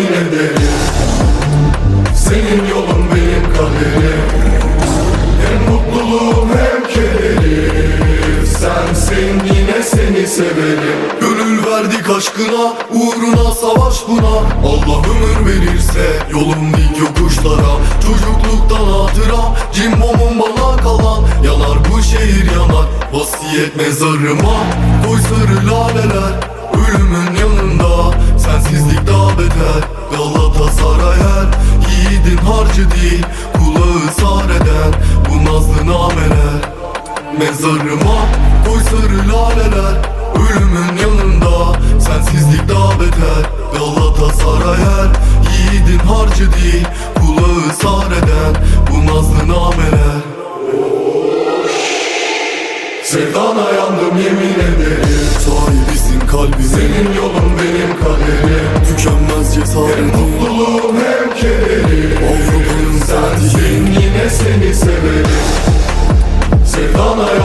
yemin ederim Senin yolun benim kaderim. Hem mutluluğum hem kederim. Sensin yine seni severim. Gönül verdik aşkına Uğruna savaş buna. Allah ömür verirse Yolum dik yokuşlara. Çocukluktan hatıra Cimbomum bana kalan. Yanar bu şehir yanar Vasiyet mezarıma. Koy sarı laleler yanında Beter Galatasaray her Yiğidin harcı değil Kulağı sar eden Bu nazlı nameler. Mezarıma koy sarı laleler Ölümün yanında Sensizlik daha beter Galatasaray her Yiğidin harcı değil Kulağı sar eden Bu nazlı nameler. Sevdana yandım yemin ederim Hem mutluluğum hem kederim Ovrukun sensin yine seni severim Sevdana